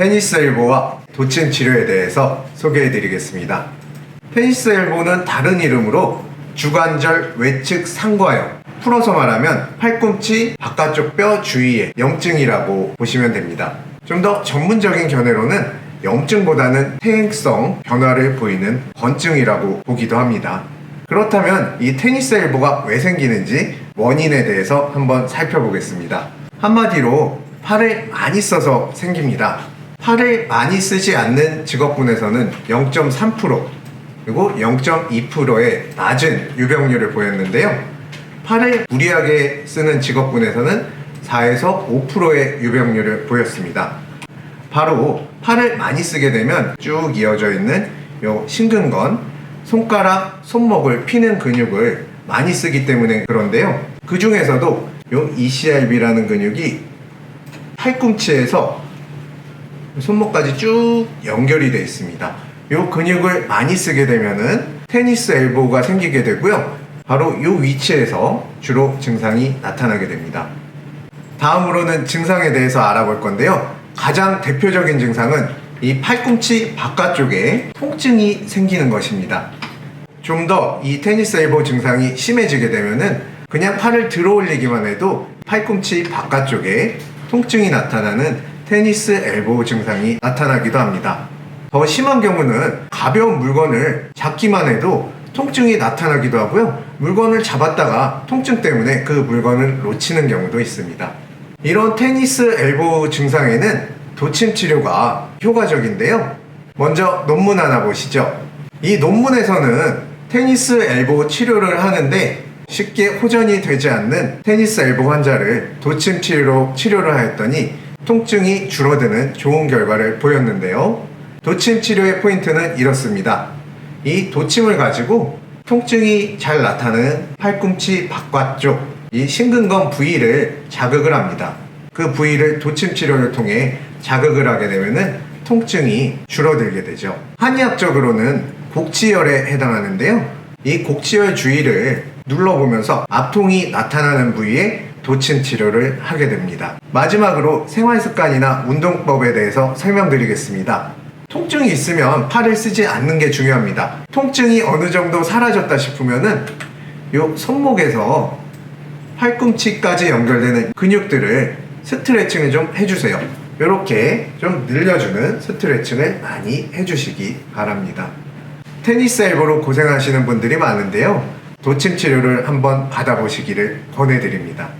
테니스 엘보와 도침 치료에 대해서 소개해 드리겠습니다. 테니스 엘보는 다른 이름으로 주관절 외측 상과염, 풀어서 말하면 팔꿈치 바깥쪽 뼈 주위의 염증이라고 보시면 됩니다. 좀 더 전문적인 견해로는 염증보다는 퇴행성 변화를 보이는 건증이라고 보기도 합니다. 그렇다면 이 테니스 엘보가 왜 생기는지 원인에 대해서 한번 살펴보겠습니다. 한마디로 팔을 많이 써서 생깁니다. 팔을 많이 쓰지 않는 직업군에서는 0.3% 그리고 0.2%의 낮은 유병률을 보였는데요. 팔을 무리하게 쓰는 직업군에서는 4에서 5%의 유병률을 보였습니다. 바로 팔을 많이 쓰게 되면 쭉 이어져 있는 요 심근건, 손가락, 손목을 피는 근육을 많이 쓰기 때문에 그런데요. 그 중에서도 요 ECRB라는 근육이 팔꿈치에서 손목까지 쭉 연결이 되어 있습니다. 이 근육을 많이 쓰게 되면은 테니스 엘보가 생기게 되고요. 바로 이 위치에서 주로 증상이 나타나게 됩니다. 다음으로는 증상에 대해서 알아볼 건데요. 가장 대표적인 증상은 이 팔꿈치 바깥쪽에 통증이 생기는 것입니다. 좀 더 이 테니스 엘보 증상이 심해지게 되면은 그냥 팔을 들어 올리기만 해도 팔꿈치 바깥쪽에 통증이 나타나는 테니스 엘보 증상이 나타나기도 합니다. 더 심한 경우는 가벼운 물건을 잡기만 해도 통증이 나타나기도 하고요. 물건을 잡았다가 통증 때문에 그 물건을 놓치는 경우도 있습니다. 이런 테니스 엘보 증상에는 도침 치료가 효과적인데요. 먼저 논문 하나 보시죠. 이 논문에서는 테니스 엘보 치료를 하는데 쉽게 호전이 되지 않는 테니스 엘보 환자를 도침 치료로 치료를 하였더니 통증이 줄어드는 좋은 결과를 보였는데요. 도침 치료의 포인트는 이렇습니다. 이 도침을 가지고 통증이 잘 나타나는 팔꿈치 바깥쪽 이 심근건 부위를 자극을 합니다. 그 부위를 도침 치료를 통해 자극을 하게 되면은 통증이 줄어들게 되죠. 한의학적으로는 곡지열에 해당하는데요. 이 곡지열 주위를 눌러보면서 압통이 나타나는 부위에 도침 치료를 하게 됩니다. 마지막으로 생활 습관이나 운동법에 대해서 설명드리겠습니다. 통증이 있으면 팔을 쓰지 않는 게 중요합니다. 통증이 어느 정도 사라졌다 싶으면은 요 손목에서 팔꿈치까지 연결되는 근육들을 스트레칭을 좀 해주세요. 이렇게 좀 늘려주는 스트레칭을 많이 해주시기 바랍니다. 테니스 엘보로 고생하시는 분들이 많은데요. 도침 치료를 한번 받아보시기를 권해드립니다.